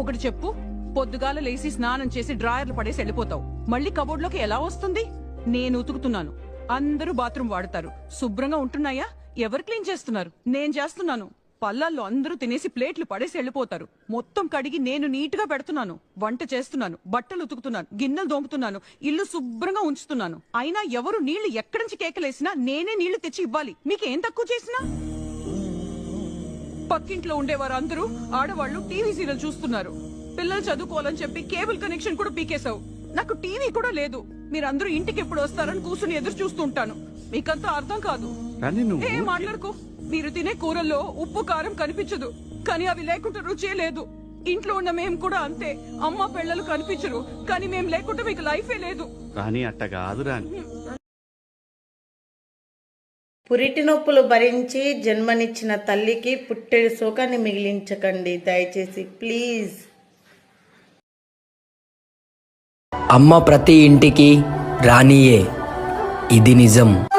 ఒకటి చెప్పు. పొద్దుగాల లేసి స్నానం చేసి డ్రాయర్లు పడేసి వెళ్ళిపోతావు. మళ్ళీ కబోర్డ్లోకి ఎలా వస్తుంది? నేను ఉతుకుతున్నాను. అందరూ బాత్రూమ్ వాడతారు. శుభ్రంగా ఉంటున్నాయా? ఎవరు క్లీన్ చేస్తున్నారు? నేను చేస్తున్నాను. పల్లాల్లో అందరూ తినేసి ప్లేట్లు పడేసి వెళ్ళిపోతారు. మొత్తం కడిగి నేను నీట్గా పెడుతున్నాను. వంట చేస్తున్నాను. బట్టలు ఉతుకుతున్నాను. గిన్నెలు దోముతున్నాను ఇల్లు శుభ్రంగా ఉంచుతున్నాను. అయినా ఎవరు నీళ్ళు ఎక్కడి నుంచి కేకలేసినా నేనే నీళ్ళు తెచ్చి ఇవ్వాలి. మీకేం తక్కువ చేసినా? పక్కింట్లో ఉండేవారు అందరూ ఆడవాళ్ళు టీవీ సీరియల్ చూస్తున్నారు. పిల్లలు చదువుకోవాలని చెప్పి కేబుల్ కనెక్షన్ కూడా పీకేశావు. నాకు టీవీ కూడా లేదు. మీరందరూ ఇంటికి ఎప్పుడు వస్తారని కూర్చుని ఎదురు చూస్తూ ఉంటాను. మీకంతా అర్థం కాదు. కానీ నువ్వు ఏ మాట్లాడుకో. మీరు తినే కూరల్లో ఉప్పు కారం కనిపించదు. కానీ అవి లేకుండా రుచే లేదు. ఇంట్లో ఉన్న మేము కూడా అంతే. అమ్మ పిల్లలు కనిపించరు. కానీ మేము లేకుండా మీకు లైఫే లేదు. రాణి అట్ట కాదు రాణి పురిటి నొప్పులు భరించి జన్మనిచ్చిన తల్లికి పుట్టెడు శోకాన్ని మిగిలించకండి. దయచేసి ప్లీజ్. అమ్మ ప్రతి ఇంటికి రానియే. ఇది నిజం.